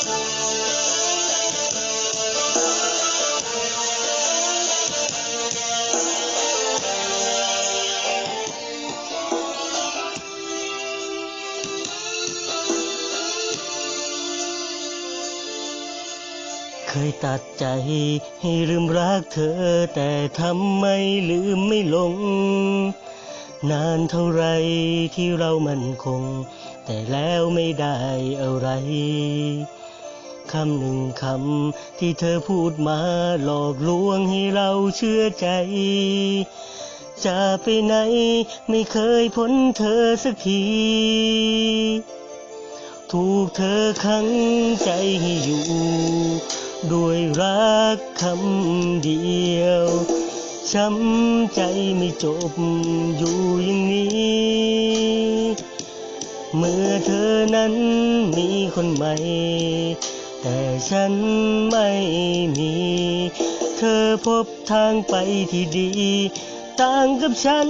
เคยตัดใจให้ลืมรักเธอ แต่ทำไมลืมไม่ลง นานเท่าไรที่เรามันคง แต่แล้วไม่ได้อะไร คำหนึ่งคำที่เธอพูดมาหลอกลวงให้เราเชื่อใจ จะไปไหนไม่เคยพ้นเธอสักที ถูกเธอขังใจให้อยู่ ด้วยรักคำเดียวช้ำใจไม่จบอยู่อย่างนี้เมื่อเธอนั้นมีคนใหม่ แต่ฉันไม่มี เธอพบทางไปที่ดี ต่างกับฉัน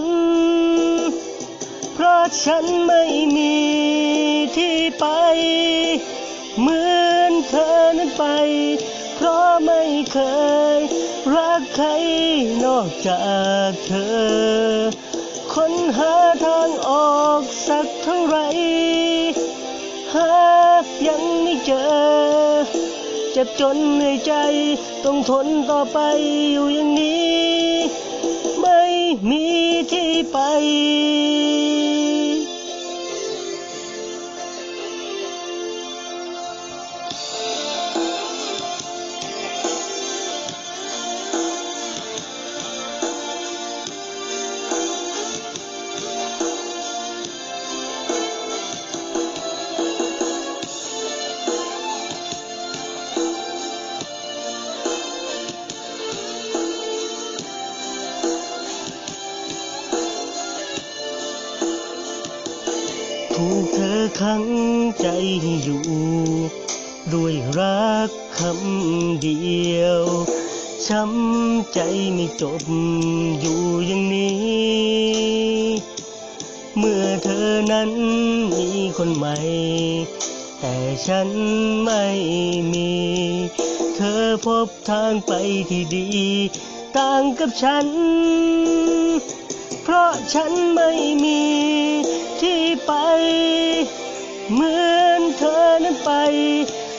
เพราะฉันไม่มีที่ไป เหมือนเธอนั้นไป เพราะไม่เคย รักใครนอกจากเธอค้นหาทางออกสักเท่าไหรหายังไม่เจอ เจ็บจนเหนื่อยใจ ต้องทนต่อไปอยู่อย่างนี้ ไม่มีที่ไป ถูกเธอขังใจอยู่ ด้วยรักคำเดียว ช้ำใจไม่จบอยู่อย่างนี้ เมื่อเธอนั้นมีคนใหม่ แต่ฉันไม่มี เธอพบทางไปที่ดี ต่างกับฉัน ราะฉันไม่มีที่ไป เหมือนเธอนั้นไป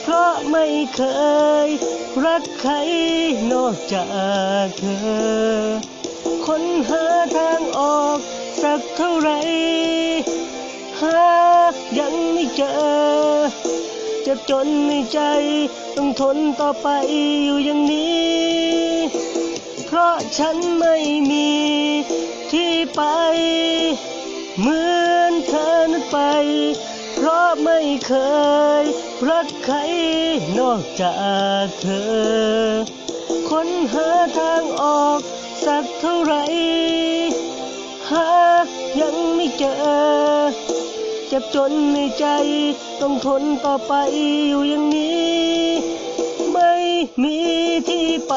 เพราะไม่เคย รักใครนอกจากเธอค้นหาทางออกสักเท่าไหรหายังไม่เจอจ็บจนในใจ ต้องทนต่อไปอยู่อย่างนี้ เพราะฉันไม่มี ที่ไป เหมือนเธอนั้นไป เพราะไม่เคย รักใครนอกจากเธอ ค้นหาทางออกสักเท่าไหร่หายังไม่เจอ เจ็บจนในใจ ต้องทนต่อไปอยู่อย่างนี้ ไม่มีที่ไป